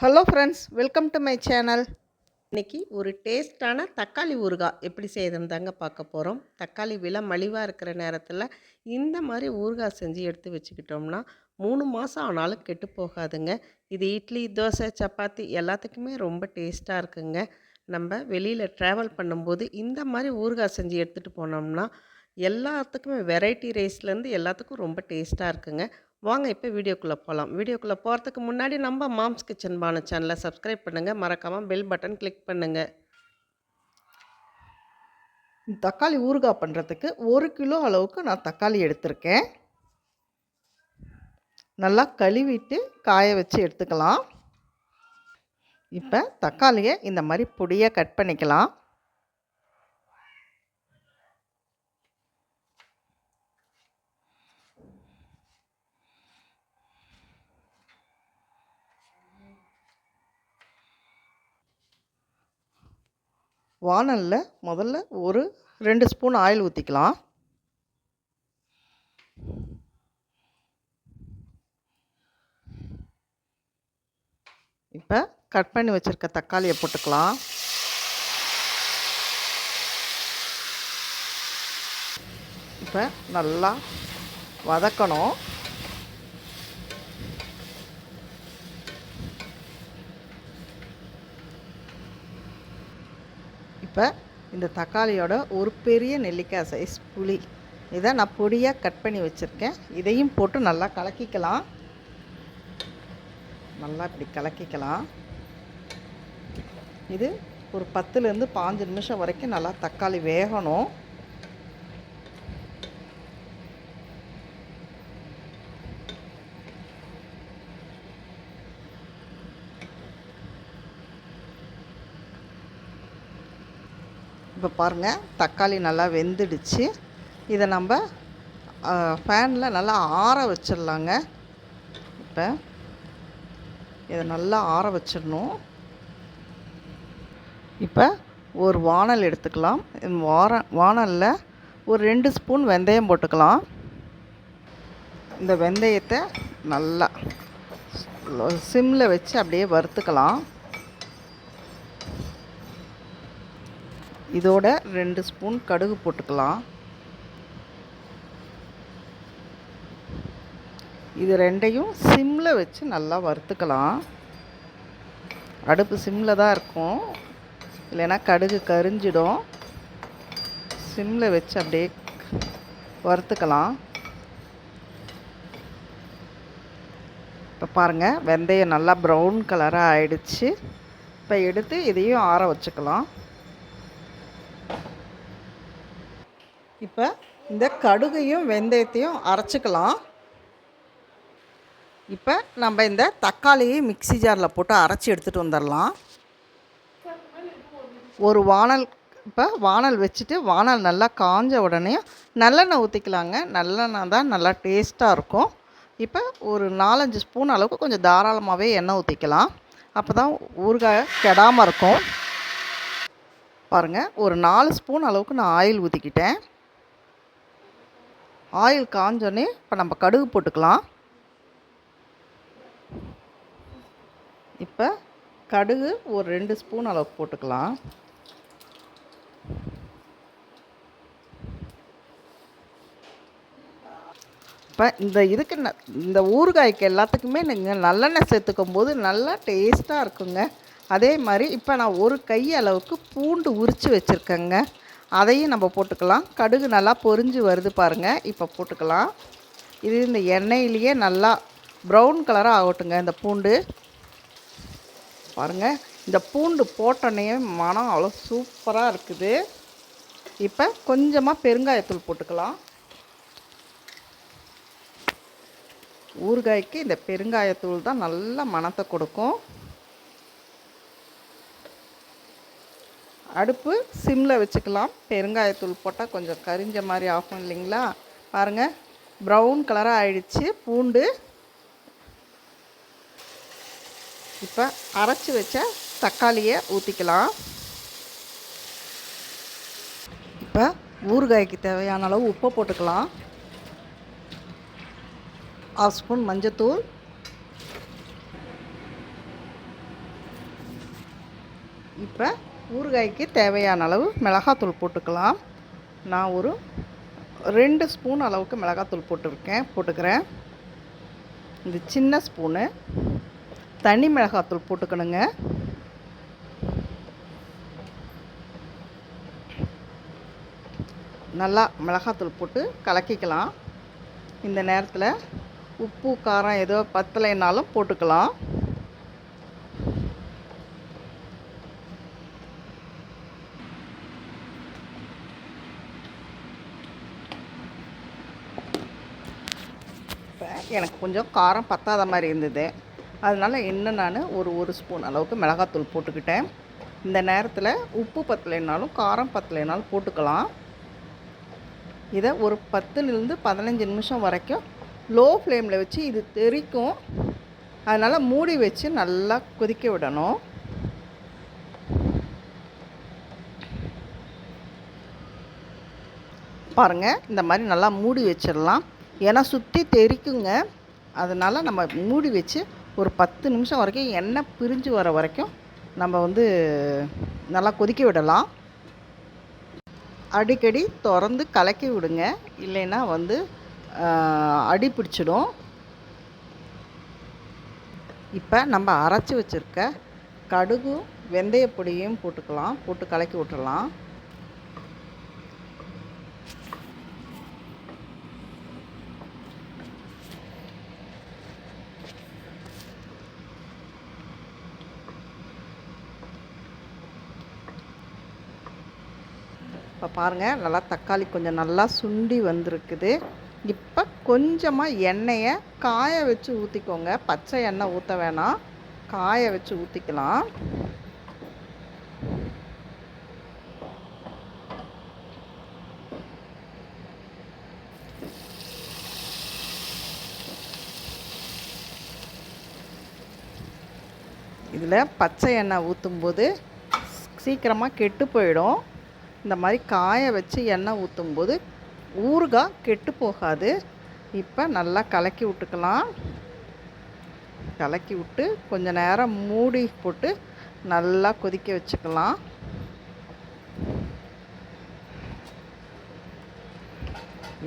Hello friends welcome to my channel இன்னைக்கு ஒரு டேஸ்டான தக்காளி ஊறுகாய் எப்படி செய்யுதுன்னு தாங்க பார்க்க போகிறோம் தக்காளி விலை மலிவாக இருக்கிற நேரத்தில் இந்த மாதிரி ஊறுகாய் செஞ்சு எடுத்து வச்சுக்கிட்டோம்னா மூணு மாதம் ஆனாலும் கெட்டு போகாதுங்க. இது இட்லி தோசை சப்பாத்தி எல்லாத்துக்குமே ரொம்ப டேஸ்ட்டாக இருக்குங்க. நம்ம வெளியில் ட்ராவல் பண்ணும்போது இந்த மாதிரி ஊறுகாய் செஞ்சு எடுத்துகிட்டு போனோம்னா எல்லாத்துக்குமே வெரைட்டி ரைஸ்லேருந்து எல்லாத்துக்கும் ரொம்ப டேஸ்ட்டாக இருக்குங்க. வாங்க இப்போ வீடியோக்குள்ளே போகலாம் வீடியோக்குள்ளே போகிறதுக்கு முன்னாடி நம்ம மாம்ஸ் கிச்சன் பானு சேனலை சப்ஸ்கிரைப் பண்ணுங்கள் மறக்காமல் பெல் பட்டன் கிளிக் பண்ணுங்கள் தக்காளி ஊறுகாய் பண்ணுறதுக்கு ஒரு கிலோ அளவுக்கு நான் தக்காளி எடுத்திருக்கேன். நல்லா கழுவிட்டு காய வச்சு எடுத்துக்கலாம். இப்போ தக்காளியை இந்த மாதிரி பொடியாக கட் பண்ணிக்கலாம். வானலில் முதல்ல ஒரு ரெண்டு ஸ்பூன் ஆயில் ஊற்றிக்கலாம் இப்போ கட் பண்ணி வச்சுருக்க தக்காளியை போட்டுக்கலாம். இப்போ நல்லா வதக்கணும். இப்போ இந்த தக்காளியோட ஒரு பெரிய நெல்லிக்காய் சைஸ் புளி. இதை நான் பொடியாக கட் பண்ணி வச்சுருக்கேன். இதையும் போட்டு நல்லா கலக்கிக்கலாம். நல்லா இப்படி கலக்கிக்கலாம். இது ஒரு பத்துலேருந்து பாஞ்சு நிமிஷம் வரைக்கும் நல்லா தக்காளி வேகணும். இப்போ பாருங்கள் தக்காளி நல்லா வெந்துடுச்சு. இதை நம்ம ஃபேனில் நல்லா ஆற வச்சிடலாங்க. இப்போ இதை நல்லா ஆற வச்சிடணும். இப்போ ஒரு வானல் எடுத்துக்கலாம். வார வானலில் ஒரு ரெண்டு ஸ்பூன் வெந்தயம் போட்டுக்கலாம். இந்த வெந்தயத்தை நல்லா சிம்மில் வச்சு அப்படியே வறுத்துக்கலாம். இதோட ரெண்டு ஸ்பூன் கடுகு போட்டுக்கலாம். இது ரெண்டையும் சிம்மில் வச்சு நல்லா வறுத்துக்கலாம். அடுப்பு சிம்மில் தான் இருக்கும். இல்லைன்னா கடுகு கரிஞ்சிடும். சிம்மில் வச்சு அப்படியே வறுத்துக்கலாம். இப்போ பாருங்கள் வெந்தயம் நல்லா ப்ரௌன் கலராக ஆயிடுச்சு. இப்போ எடுத்து இதையும் ஆற வச்சுக்கலாம். இப்போ இந்த கடுகையும் வெந்தயத்தையும் அரைச்சிக்கலாம். இப்போ நம்ம இந்த தக்காளியை மிக்சி ஜாரில் போட்டு அரைச்சி எடுத்துகிட்டு வந்துடலாம். ஒரு வானல் இப்போ வானல் வச்சுட்டு வானல் நல்லா காஞ்ச உடனே நல்லெண்ணெய் ஊற்றிக்கலாங்க நல்லெண்ணெய் தான் நல்லா டேஸ்ட்டாக இருக்கும். இப்போ ஒரு நாலஞ்சு ஸ்பூன் அளவுக்கு கொஞ்சம் தாராளமாகவே எண்ணெய் ஊற்றிக்கலாம் அப்போ தான் ஊறுகாய் கெடாமல் இருக்கும். பாருங்கள் ஒரு நாலு ஸ்பூன் அளவுக்கு நான் ஆயில் ஊற்றிக்கிட்டேன் ஆயில் காஞ்சோடனே இப்போ நம்ம கடுகு போட்டுக்கலாம். இப்போ கடுகு ஒரு ரெண்டு ஸ்பூன் அளவுக்கு போட்டுக்கலாம். இப்போ இந்த இதுக்கு ந இந்த ஊறுகாய்க்கு எல்லாத்துக்குமே நீங்கள் நல்லெண்ணெய் சேர்த்துக்கும் போது நல்லா டேஸ்ட்டாக இருக்குங்க. அதே மாதிரி இப்போ நான் ஒரு கை அளவுக்கு பூண்டு உரித்து வச்சுருக்கேங்க. அதையும் நம்ம போட்டுக்கலாம். கடுகு நல்லா பொரிஞ்சு வருது பாருங்கள் இப்போ போட்டுக்கலாம். இது இந்த எண்ணெயிலேயே நல்லா ப்ரௌன் கலராக ஆகட்டுங்க இந்த பூண்டு. பாருங்கள் இந்த பூண்டு போட்டோன்னே மனம் அவ்வளோ சூப்பராக இருக்குது. இப்போ கொஞ்சமாக பெருங்காயத்தூள் போட்டுக்கலாம். ஊறுகாய்க்கு இந்த பெருங்காயத்தூள் தான் நல்ல மணத்தை கொடுக்கும். அடுப்பு சிம்மில் வச்சுக்கலாம். பெருங்காயத்தூள் போட்டால் கொஞ்சம் கரிஞ்ச மாதிரி ஆகும் இல்லைங்களா? பாருங்கள் ப்ரௌன் கலராக ஆயிடுச்சு. பூண்டு. இப்போ அரைச்சி வச்ச தக்காளியை ஊற்றிக்கலாம் இப்போ ஊறுகாய்க்கு தேவையான அளவு உப்பை போட்டுக்கலாம். ஆஃப் ஸ்பூன் மஞ்சத்தூள். இப்போ ஊறுகாய்க்கு தேவையான அளவு மிளகாத்தூள் போட்டுக்கலாம். நான் ஒரு ரெண்டு ஸ்பூன் அளவுக்கு மிளகாத்தூள் போட்டுருக்கேன் போட்டுக்கிறேன். இந்த சின்ன ஸ்பூனு. தனி மிளகாத்தூள் போட்டுக்கணுங்க. நல்லா மிளகாத்தூள் போட்டு கலக்கிக்கலாம். இந்த நேரத்தில் உப்பு காரம் ஏதோ பத்தலைனாலும் போட்டுக்கலாம் இப்போ எனக்கு கொஞ்சம் காரம் பத்தாத மாதிரி இருந்தது. அதனால் இன்னும் நான் ஒரு ஒரு ஸ்பூன் அளவுக்கு மிளகாத்தூள் போட்டுக்கிட்டேன். இந்த நேரத்தில் உப்பு பத்தலைனாலும் காரம் பத்தலைனாலும் போட்டுக்கலாம். இதை ஒரு பத்துலேருந்து பதினஞ்சு நிமிஷம் வரைக்கும் லோ ஃப்ளேமில் வச்சு இது தெறிக்கும் அதனால் மூடி வச்சு நல்லா கொதிக்க விடணும். பாருங்கள் இந்த மாதிரி நல்லா மூடி வச்சிடலாம். ஏன்னா சுற்றி தெறிக்குங்க அதனால் நம்ம மூடி வச்சு ஒரு பத்து நிமிஷம் வரைக்கும் எண்ணெய் பிரிஞ்சு வர வரைக்கும் நம்ம வந்து நல்லா கொதிக்க விடலாம். அடிக்கடி திறந்து கலக்கி விடுங்க. இல்லைன்னா வந்து அடி பிடிச்சிடும். இப்போ நம்ம அரைச்சி வச்சுருக்க கடுகும் வெந்தயப்பொடியும் போட்டுக்கலாம். போட்டு கலக்கி விட்டுறலாம். இப்போ பாருங்கள் நல்லா தக்காளி கொஞ்சம் நல்லா சுண்டி வந்திருக்குது. இப்போ கொஞ்சமாக எண்ணெயை காய வச்சு ஊற்றிக்கோங்க பச்சை எண்ணெய் ஊற்ற வேணாம். காய வச்சு ஊற்றிக்கலாம் இதில் பச்சை எண்ணெய் ஊற்றும்போது சீக்கிரமாக கெட்டு போயிடும். இந்த மாதிரி காய வச்சு எண்ணெய் ஊற்றும்போது ஊறுகாய் கெட்டு போகாது. இப்போ நல்லா கலக்கி விட்டுக்கலாம். கலக்கி விட்டு கொஞ்ச நேரம் மூடி போட்டு நல்லா கொதிக்க வச்சுக்கலாம்.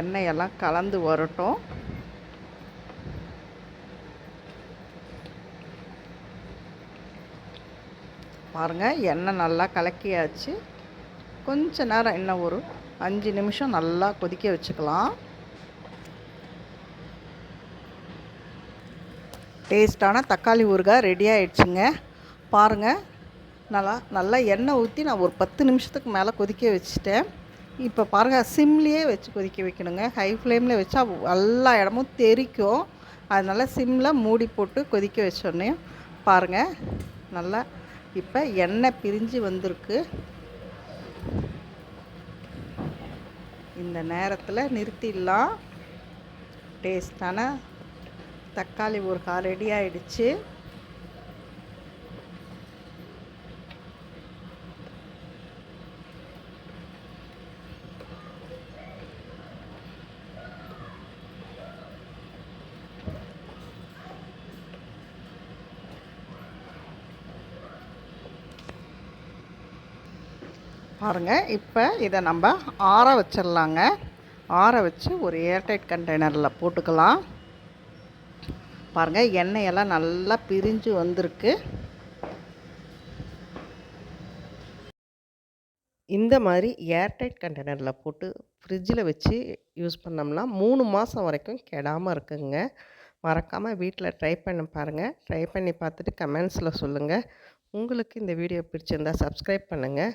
எண்ணெயெல்லாம் கலந்து வரட்டும். பாருங்கள் எண்ணெய் நல்லா கலக்கியாச்சு. கொஞ்ச நேரம் இன்னும் ஒரு அஞ்சு நிமிஷம் நல்லா கொதிக்க வச்சுக்கலாம். டேஸ்ட்டான தக்காளி ஊறுகாய் ரெடி ஆகிடுச்சுங்க பாருங்கள் நல்லா நல்லா எண்ணெய் ஊற்றி நான் ஒரு பத்து நிமிஷத்துக்கு மேலே கொதிக்க வச்சுட்டேன். இப்போ பாருங்கள் சிம்லேயே வச்சு கொதிக்க வைக்கணுங்க. ஹை ஃப்ளேமில் வச்சா எல்லா இடமும் தெறிக்கும் அதனால் சிம்மில் மூடி போட்டு கொதிக்க வச்சோடனே பாருங்கள் நல்லா இப்போ எண்ணெய் பிரிஞ்சு வந்திருக்கு. இந்த நேரத்தில் நிறுத்திடலாம். டேஸ்டான தக்காளி ஊறுகாய் ரெடி ஆயிடுச்சு. பாருங்கள் இப்போ இதை நம்ம ஆற வச்சிடலாங்க ஆற வச்சு ஒரு ஏர்டைட் கண்டெய்னரில் போட்டுக்கலாம். பாருங்கள் எண்ணெயெல்லாம் நல்லா பிரிஞ்சு வந்திருக்கு. இந்த மாதிரி ஏர்டைட் கண்டெய்னரில் போட்டு ஃப்ரிட்ஜில் வச்சு யூஸ் பண்ணோம்னா மூணு மாதம் வரைக்கும் கெடாமல் இருக்குங்க. மறக்காமல் வீட்டில் ட்ரை பண்ணி பாருங்கள் ட்ரை பண்ணி பார்த்துட்டு கமெண்ட்ஸில் சொல்லுங்கள் உங்களுக்கு இந்த வீடியோ பிடிச்சிருந்தால் சப்ஸ்கிரைப் பண்ணுங்கள்